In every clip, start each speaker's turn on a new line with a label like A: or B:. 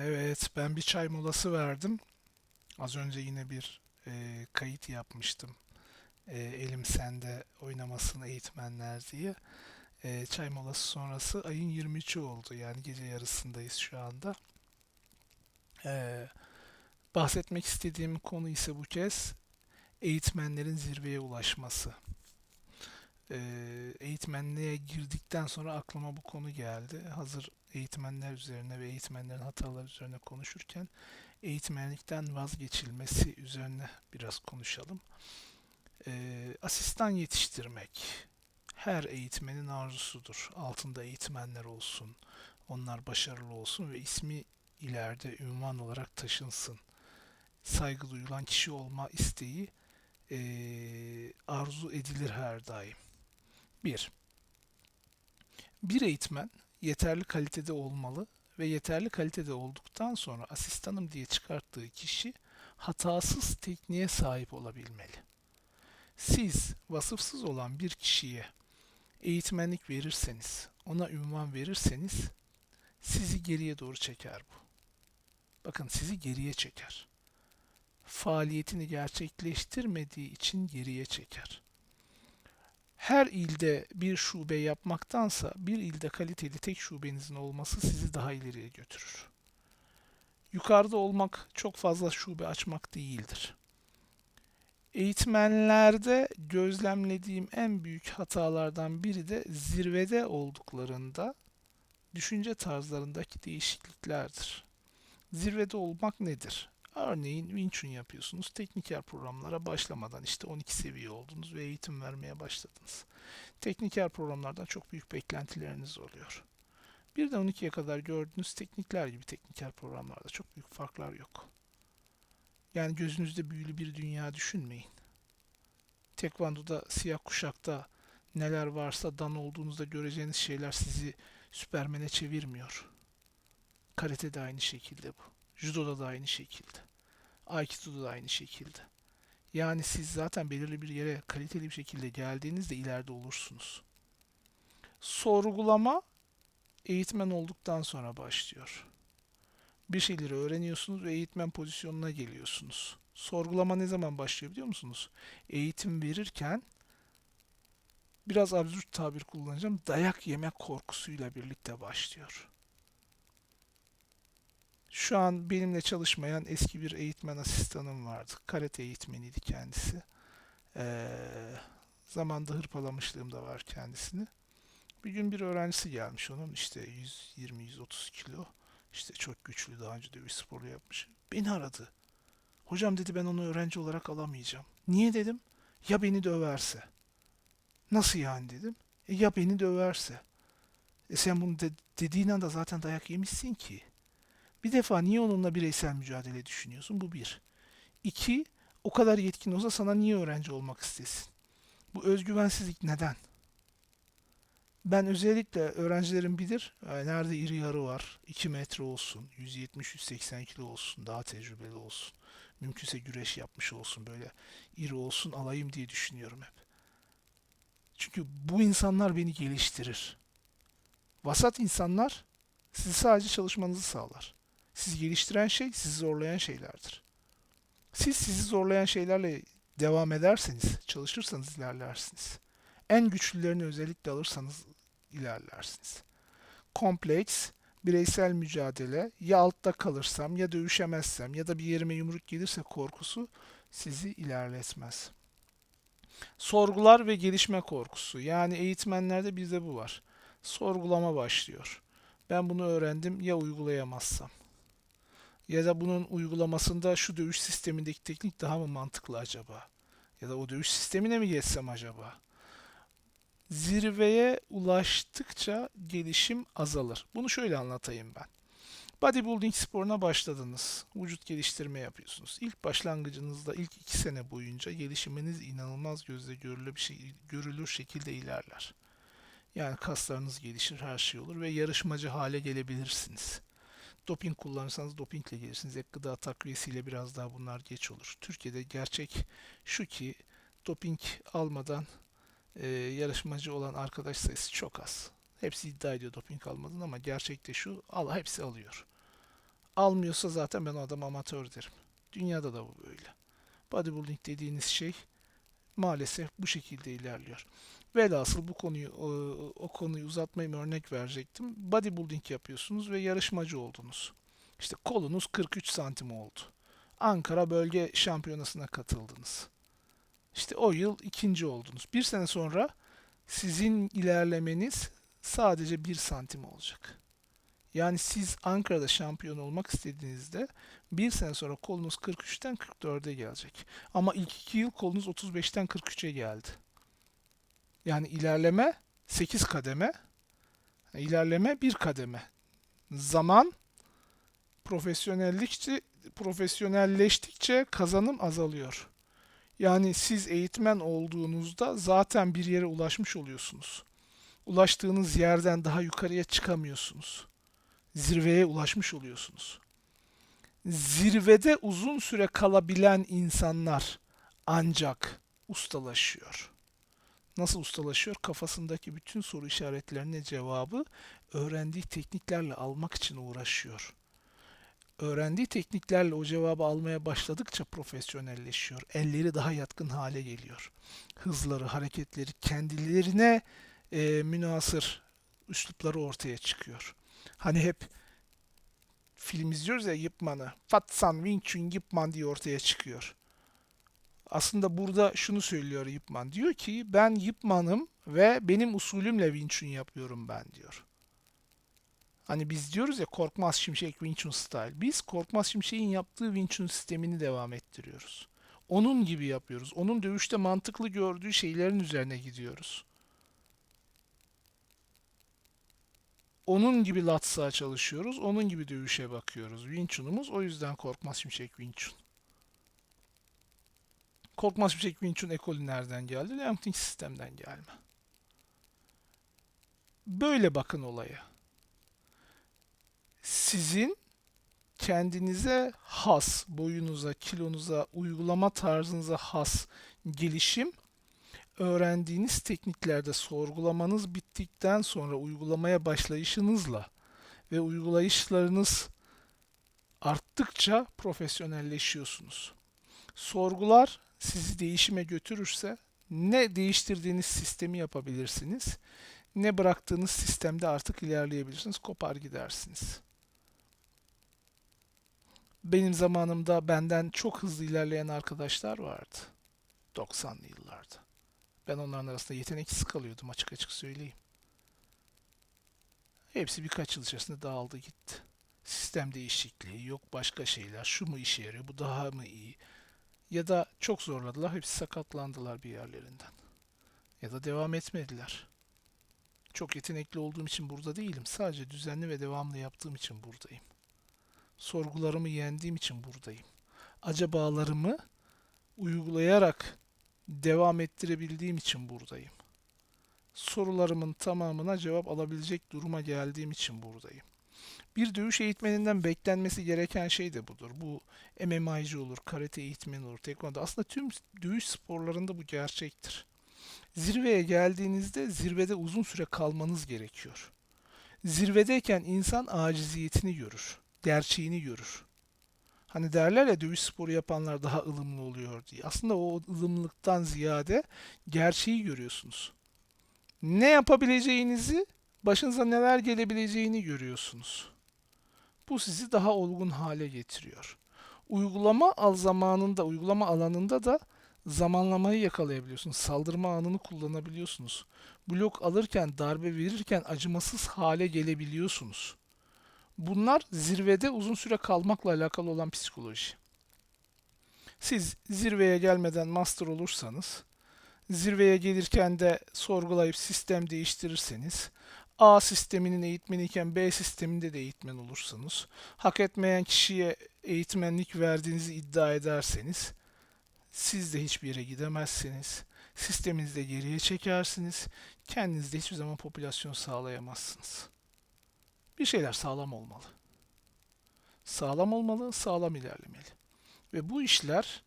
A: Evet, ben bir çay molası verdim. Az önce yine bir e, kayıt yapmıştım. E, Elim Sende oynamasını eğitmenler diye. E, çay molası sonrası ayın 23'ü oldu. Yani gece yarısındayız şu anda. E, bahsetmek istediğim konu ise bu kez eğitmenlerin zirveye ulaşması. E, eğitmenliğe girdikten sonra aklıma bu konu geldi. Hazır eğitmenler üzerine ve eğitmenlerin hataları üzerine konuşurken eğitmenlikten vazgeçilmesi üzerine biraz konuşalım. Ee, asistan yetiştirmek her eğitmenin arzusudur. Altında eğitmenler olsun, onlar başarılı olsun ve ismi ileride ünvan olarak taşınsın. Saygı duyulan kişi olma isteği ee, arzu edilir her daim. Bir, bir eğitmen yeterli kalitede olmalı ve yeterli kalitede olduktan sonra asistanım diye çıkarttığı kişi hatasız tekniğe sahip olabilmeli. Siz vasıfsız olan bir kişiye eğitmenlik verirseniz, ona ünvan verirseniz sizi geriye doğru çeker bu. Bakın sizi geriye çeker. Faaliyetini gerçekleştirmediği için geriye çeker her ilde bir şube yapmaktansa bir ilde kaliteli tek şubenizin olması sizi daha ileriye götürür. Yukarıda olmak çok fazla şube açmak değildir. Eğitmenlerde gözlemlediğim en büyük hatalardan biri de zirvede olduklarında düşünce tarzlarındaki değişikliklerdir. Zirvede olmak nedir? Örneğin Wing Chun yapıyorsunuz. Tekniker programlara başlamadan işte 12 seviye oldunuz ve eğitim vermeye başladınız. Tekniker programlardan çok büyük beklentileriniz oluyor. Bir de 12'ye kadar gördüğünüz teknikler gibi tekniker programlarda çok büyük farklar yok. Yani gözünüzde büyülü bir dünya düşünmeyin. Tekvando'da siyah kuşakta neler varsa dan olduğunuzda göreceğiniz şeyler sizi Süpermen'e çevirmiyor. Karate de aynı şekilde bu. Judo'da da aynı şekilde. Aikido'da da aynı şekilde. Yani siz zaten belirli bir yere kaliteli bir şekilde geldiğinizde ileride olursunuz. Sorgulama eğitmen olduktan sonra başlıyor. Bir şeyleri öğreniyorsunuz ve eğitmen pozisyonuna geliyorsunuz. Sorgulama ne zaman başlıyor biliyor musunuz? Eğitim verirken biraz absürt tabir kullanacağım. Dayak yemek korkusuyla birlikte başlıyor. Şu an benimle çalışmayan eski bir eğitmen asistanım vardı. Karate eğitmeniydi kendisi. Ee, zamanda hırpalamışlığım da var kendisini. Bir gün bir öğrencisi gelmiş onun işte 120-130 kilo. İşte çok güçlü daha önce dövüş sporu yapmış. Beni aradı. Hocam dedi ben onu öğrenci olarak alamayacağım. Niye dedim? Ya beni döverse. Nasıl yani dedim. E ya beni döverse. E sen bunu de- dediğin anda zaten dayak yemişsin ki. Bir defa niye onunla bireysel mücadele düşünüyorsun? Bu bir. İki, o kadar yetkin olsa sana niye öğrenci olmak istesin? Bu özgüvensizlik neden? Ben özellikle öğrencilerim bilir, e, nerede iri yarı var, 2 metre olsun, 170-180 kilo olsun, daha tecrübeli olsun. Mümkünse güreş yapmış olsun, böyle iri olsun alayım diye düşünüyorum hep. Çünkü bu insanlar beni geliştirir. Vasat insanlar sizi sadece çalışmanızı sağlar. Sizi geliştiren şey sizi zorlayan şeylerdir. Siz sizi zorlayan şeylerle devam ederseniz, çalışırsanız ilerlersiniz. En güçlülerini özellikle alırsanız ilerlersiniz. Kompleks, bireysel mücadele, ya altta kalırsam ya dövüşemezsem ya da bir yerime yumruk gelirse korkusu sizi ilerletmez. Sorgular ve gelişme korkusu. Yani eğitmenlerde bizde bu var. Sorgulama başlıyor. Ben bunu öğrendim ya uygulayamazsam? Ya da bunun uygulamasında şu dövüş sistemindeki teknik daha mı mantıklı acaba? Ya da o dövüş sistemine mi geçsem acaba? Zirveye ulaştıkça gelişim azalır. Bunu şöyle anlatayım ben. Bodybuilding sporuna başladınız. Vücut geliştirme yapıyorsunuz. İlk başlangıcınızda ilk iki sene boyunca gelişiminiz inanılmaz gözle görülür, bir şey, görülür şekilde ilerler. Yani kaslarınız gelişir, her şey olur ve yarışmacı hale gelebilirsiniz. Doping kullanırsanız dopingle gelirsiniz. Ek gıda takviyesiyle biraz daha bunlar geç olur. Türkiye'de gerçek şu ki doping almadan e, yarışmacı olan arkadaş sayısı çok az. Hepsi iddia ediyor doping almadığını ama gerçekte şu, al hepsi alıyor. almıyorsa zaten ben o adam amatör derim. Dünyada da bu böyle. Bodybuilding dediğiniz şey maalesef bu şekilde ilerliyor. Velhasıl bu konuyu o, konuyu uzatmayayım örnek verecektim. Bodybuilding yapıyorsunuz ve yarışmacı oldunuz. İşte kolunuz 43 santim oldu. Ankara Bölge Şampiyonası'na katıldınız. İşte o yıl ikinci oldunuz. Bir sene sonra sizin ilerlemeniz sadece 1 santim olacak. Yani siz Ankara'da şampiyon olmak istediğinizde bir sene sonra kolunuz 43'ten 44'e gelecek. Ama ilk iki yıl kolunuz 35'ten 43'e geldi. Yani ilerleme 8 kademe, ilerleme 1 kademe. Zaman profesyonellikçe profesyonelleştikçe kazanım azalıyor. Yani siz eğitmen olduğunuzda zaten bir yere ulaşmış oluyorsunuz. Ulaştığınız yerden daha yukarıya çıkamıyorsunuz. Zirveye ulaşmış oluyorsunuz. Zirvede uzun süre kalabilen insanlar ancak ustalaşıyor. Nasıl ustalaşıyor? Kafasındaki bütün soru işaretlerine cevabı öğrendiği tekniklerle almak için uğraşıyor öğrendiği tekniklerle o cevabı almaya başladıkça profesyonelleşiyor. Elleri daha yatkın hale geliyor. Hızları, hareketleri kendilerine e, münasır üslupları ortaya çıkıyor. Hani hep film izliyoruz ya Yip Man'ı. Fatsan Wing Chun Yip Man diye ortaya çıkıyor. Aslında burada şunu söylüyor Yip Man. Diyor ki ben Yip Man'ım ve benim usulümle Wing Chun yapıyorum ben diyor. Hani biz diyoruz ya Korkmaz Şimşek Wing Chun Style. Biz Korkmaz Şimşek'in yaptığı Wing Chun sistemini devam ettiriyoruz. Onun gibi yapıyoruz. Onun dövüşte mantıklı gördüğü şeylerin üzerine gidiyoruz. Onun gibi latsa çalışıyoruz. Onun gibi dövüşe bakıyoruz. Wing Chun'umuz o yüzden Korkmaz Şimşek Wing Chun. Korkmaz Şimşek Wing Chun ekolü nereden geldi? Liang sistemden gelme. Böyle bakın olaya sizin kendinize has, boyunuza, kilonuza, uygulama tarzınıza has gelişim öğrendiğiniz tekniklerde sorgulamanız bittikten sonra uygulamaya başlayışınızla ve uygulayışlarınız arttıkça profesyonelleşiyorsunuz. Sorgular sizi değişime götürürse ne değiştirdiğiniz sistemi yapabilirsiniz ne bıraktığınız sistemde artık ilerleyebilirsiniz. Kopar gidersiniz. Benim zamanımda benden çok hızlı ilerleyen arkadaşlar vardı. 90'lı yıllarda. Ben onların arasında yeteneksiz kalıyordum açık açık söyleyeyim. Hepsi birkaç yıl içerisinde dağıldı gitti. Sistem değişikliği, yok başka şeyler, şu mu işe yarıyor, bu daha mı iyi? Ya da çok zorladılar, hepsi sakatlandılar bir yerlerinden. Ya da devam etmediler. Çok yetenekli olduğum için burada değilim. Sadece düzenli ve devamlı yaptığım için buradayım sorgularımı yendiğim için buradayım. Acabalarımı uygulayarak devam ettirebildiğim için buradayım. Sorularımın tamamına cevap alabilecek duruma geldiğim için buradayım. Bir dövüş eğitmeninden beklenmesi gereken şey de budur. Bu MMA'cı olur, karate eğitmeni olur, tekvando. Aslında tüm dövüş sporlarında bu gerçektir. Zirveye geldiğinizde zirvede uzun süre kalmanız gerekiyor. Zirvedeyken insan aciziyetini görür gerçeğini görür. Hani derler ya dövüş sporu yapanlar daha ılımlı oluyor diye. Aslında o ılımlılıktan ziyade gerçeği görüyorsunuz. Ne yapabileceğinizi, başınıza neler gelebileceğini görüyorsunuz. Bu sizi daha olgun hale getiriyor. Uygulama al zamanında, uygulama alanında da zamanlamayı yakalayabiliyorsunuz. Saldırma anını kullanabiliyorsunuz. Blok alırken, darbe verirken acımasız hale gelebiliyorsunuz. Bunlar zirvede uzun süre kalmakla alakalı olan psikoloji. Siz zirveye gelmeden master olursanız, zirveye gelirken de sorgulayıp sistem değiştirirseniz, A sisteminin eğitmeniyken B sisteminde de eğitmen olursanız, hak etmeyen kişiye eğitmenlik verdiğinizi iddia ederseniz, siz de hiçbir yere gidemezsiniz. Sisteminizde geriye çekersiniz. Kendinizde hiçbir zaman popülasyon sağlayamazsınız. Bir şeyler sağlam olmalı. Sağlam olmalı, sağlam ilerlemeli. Ve bu işler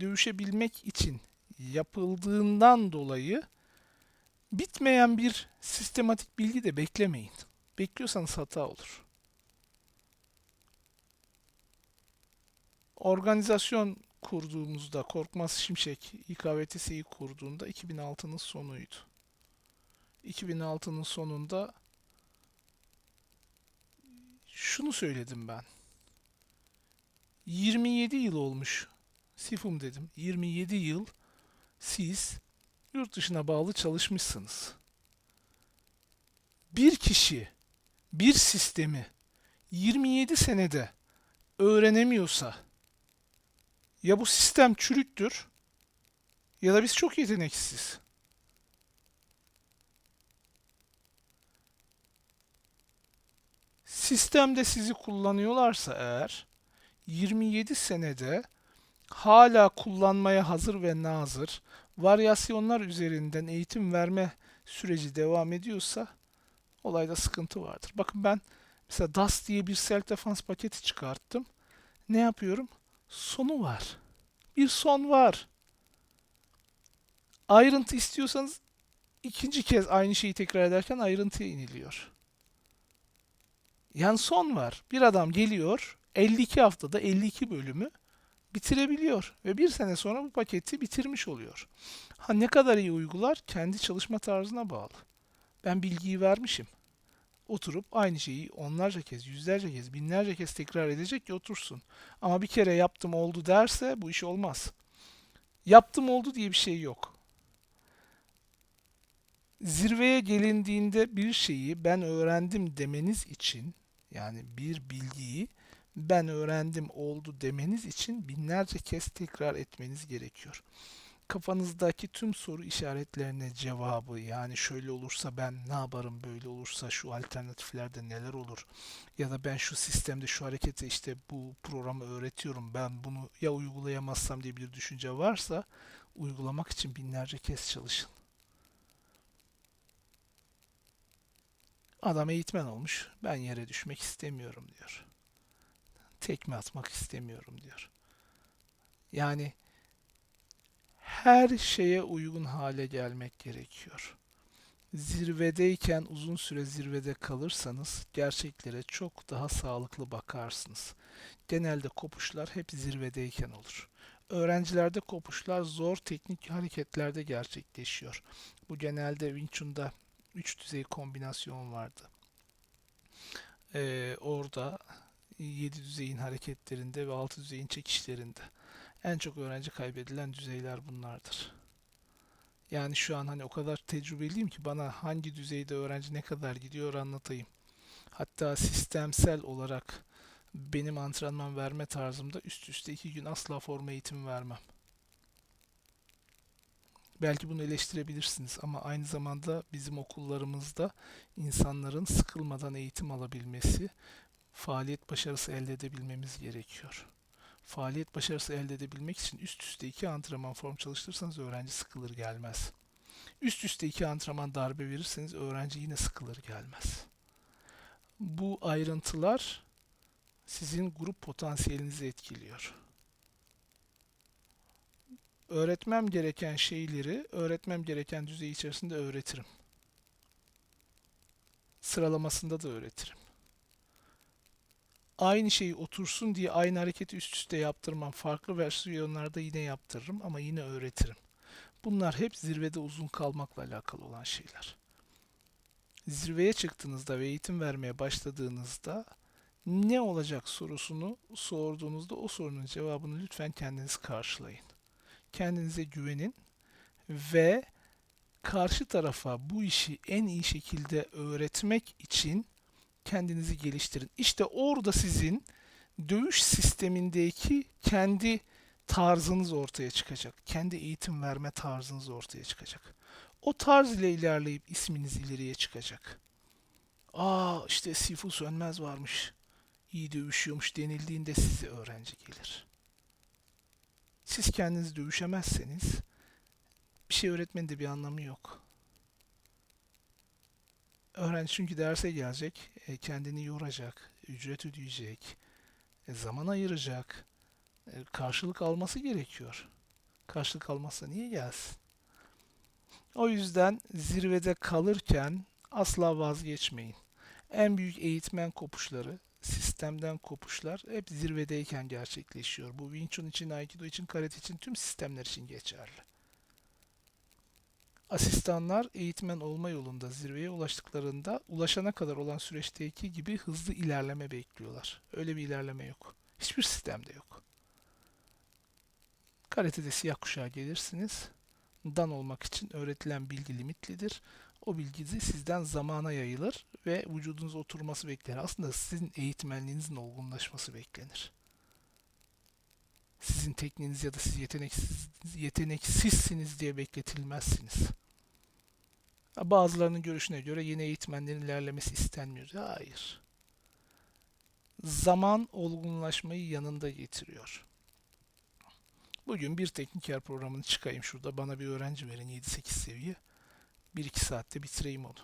A: dövüşebilmek için yapıldığından dolayı bitmeyen bir sistematik bilgi de beklemeyin. Bekliyorsanız hata olur. organizasyon kurduğumuzda Korkmaz Şimşek İKVTS'yi kurduğunda 2006'nın sonuydu. 2006'nın sonunda şunu söyledim ben. 27 yıl olmuş. Sifum dedim. 27 yıl siz yurt dışına bağlı çalışmışsınız. Bir kişi bir sistemi 27 senede öğrenemiyorsa ya bu sistem çürüktür ya da biz çok yeteneksiz. Sistemde sizi kullanıyorlarsa eğer 27 senede hala kullanmaya hazır ve nazır varyasyonlar üzerinden eğitim verme süreci devam ediyorsa olayda sıkıntı vardır. Bakın ben mesela DAS diye bir self defense paketi çıkarttım. Ne yapıyorum? Sonu var. Bir son var. Ayrıntı istiyorsanız ikinci kez aynı şeyi tekrar ederken ayrıntıya iniliyor. Yani son var. Bir adam geliyor 52 haftada 52 bölümü bitirebiliyor ve bir sene sonra bu paketi bitirmiş oluyor. Ha ne kadar iyi uygular kendi çalışma tarzına bağlı. Ben bilgiyi vermişim. Oturup aynı şeyi onlarca kez, yüzlerce kez, binlerce kez tekrar edecek ki otursun. Ama bir kere yaptım oldu derse bu iş olmaz. Yaptım oldu diye bir şey yok. Zirveye gelindiğinde bir şeyi ben öğrendim demeniz için yani bir bilgiyi ben öğrendim oldu demeniz için binlerce kez tekrar etmeniz gerekiyor. Kafanızdaki tüm soru işaretlerine cevabı yani şöyle olursa ben ne yaparım böyle olursa şu alternatiflerde neler olur ya da ben şu sistemde şu hareketi işte bu programı öğretiyorum ben bunu ya uygulayamazsam diye bir düşünce varsa uygulamak için binlerce kez çalışın. Adam eğitmen olmuş. Ben yere düşmek istemiyorum diyor. Tekme atmak istemiyorum diyor. Yani her şeye uygun hale gelmek gerekiyor. Zirvedeyken uzun süre zirvede kalırsanız gerçeklere çok daha sağlıklı bakarsınız. Genelde kopuşlar hep zirvedeyken olur. Öğrencilerde kopuşlar zor teknik hareketlerde gerçekleşiyor. Bu genelde Wing Chun'da 3 düzey kombinasyon vardı. Ee, orada 7 düzeyin hareketlerinde ve 6 düzeyin çekişlerinde en çok öğrenci kaybedilen düzeyler bunlardır. Yani şu an hani o kadar tecrübeliyim ki bana hangi düzeyde öğrenci ne kadar gidiyor anlatayım. Hatta sistemsel olarak benim antrenman verme tarzımda üst üste iki gün asla forma eğitimi vermem. Belki bunu eleştirebilirsiniz ama aynı zamanda bizim okullarımızda insanların sıkılmadan eğitim alabilmesi, faaliyet başarısı elde edebilmemiz gerekiyor. Faaliyet başarısı elde edebilmek için üst üste iki antrenman form çalıştırırsanız öğrenci sıkılır gelmez. Üst üste iki antrenman darbe verirseniz öğrenci yine sıkılır gelmez. Bu ayrıntılar sizin grup potansiyelinizi etkiliyor öğretmem gereken şeyleri öğretmem gereken düzey içerisinde öğretirim. Sıralamasında da öğretirim. Aynı şeyi otursun diye aynı hareketi üst üste yaptırmam. Farklı versiyonlarda yine yaptırırım ama yine öğretirim. Bunlar hep zirvede uzun kalmakla alakalı olan şeyler. Zirveye çıktığınızda ve eğitim vermeye başladığınızda ne olacak sorusunu sorduğunuzda o sorunun cevabını lütfen kendiniz karşılayın kendinize güvenin ve karşı tarafa bu işi en iyi şekilde öğretmek için kendinizi geliştirin. İşte orada sizin dövüş sistemindeki kendi tarzınız ortaya çıkacak. Kendi eğitim verme tarzınız ortaya çıkacak. O tarz ile ilerleyip isminiz ileriye çıkacak. Aa işte Sifu Sönmez varmış. İyi dövüşüyormuş denildiğinde size öğrenci gelir. Siz kendiniz dövüşemezseniz bir şey öğretmenin de bir anlamı yok. Öğrenci çünkü derse gelecek, e, kendini yoracak, ücret ödeyecek, e, zaman ayıracak, e, karşılık alması gerekiyor. Karşılık almazsa niye gelsin? O yüzden zirvede kalırken asla vazgeçmeyin. En büyük eğitmen kopuşları sistemden kopuşlar hep zirvedeyken gerçekleşiyor. Bu Wing Chun için, Aikido için, Karate için tüm sistemler için geçerli. Asistanlar eğitmen olma yolunda zirveye ulaştıklarında ulaşana kadar olan süreçteki gibi hızlı ilerleme bekliyorlar. Öyle bir ilerleme yok. Hiçbir sistemde yok. Karate'de siyah kuşağa gelirsiniz. Dan olmak için öğretilen bilgi limitlidir. O bilgi de sizden zamana yayılır ve vücudunuza oturması beklenir. Aslında sizin eğitmenliğinizin olgunlaşması beklenir. Sizin tekniğiniz ya da siz yeteneksiz, yeteneksizsiniz diye bekletilmezsiniz. Bazılarının görüşüne göre yeni eğitmenlerin ilerlemesi istenmiyor. Hayır. Zaman olgunlaşmayı yanında getiriyor. Bugün bir tekniker programını çıkayım şurada. Bana bir öğrenci verin 7-8 seviye. 1-2 saatte bitireyim onu.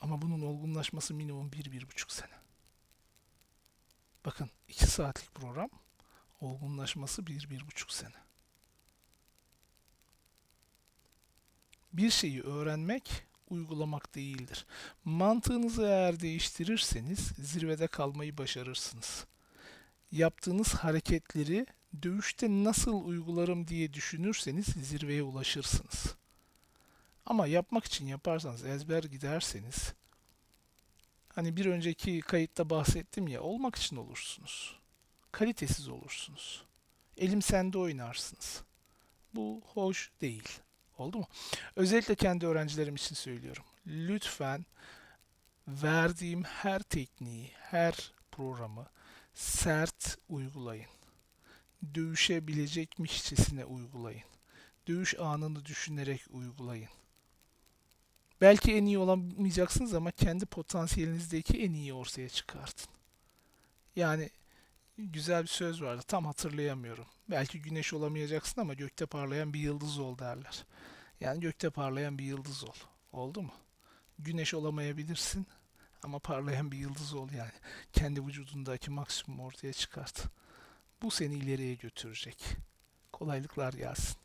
A: Ama bunun olgunlaşması minimum 1-1,5 sene. Bakın 2 saatlik program olgunlaşması 1-1,5 sene. Bir şeyi öğrenmek uygulamak değildir. Mantığınızı eğer değiştirirseniz zirvede kalmayı başarırsınız. Yaptığınız hareketleri dövüşte nasıl uygularım diye düşünürseniz zirveye ulaşırsınız. Ama yapmak için yaparsanız ezber giderseniz hani bir önceki kayıtta bahsettim ya olmak için olursunuz. Kalitesiz olursunuz. Elim sende oynarsınız. Bu hoş değil. Oldu mu? Özellikle kendi öğrencilerim için söylüyorum. Lütfen verdiğim her tekniği, her programı sert uygulayın. Dövüşebilecekmişçesine uygulayın. Dövüş anını düşünerek uygulayın. Belki en iyi olamayacaksınız ama kendi potansiyelinizdeki en iyi ortaya çıkartın. Yani güzel bir söz vardı tam hatırlayamıyorum. Belki güneş olamayacaksın ama gökte parlayan bir yıldız ol derler. Yani gökte parlayan bir yıldız ol. Oldu mu? Güneş olamayabilirsin ama parlayan bir yıldız ol yani. Kendi vücudundaki maksimum ortaya çıkart. Bu seni ileriye götürecek. Kolaylıklar gelsin.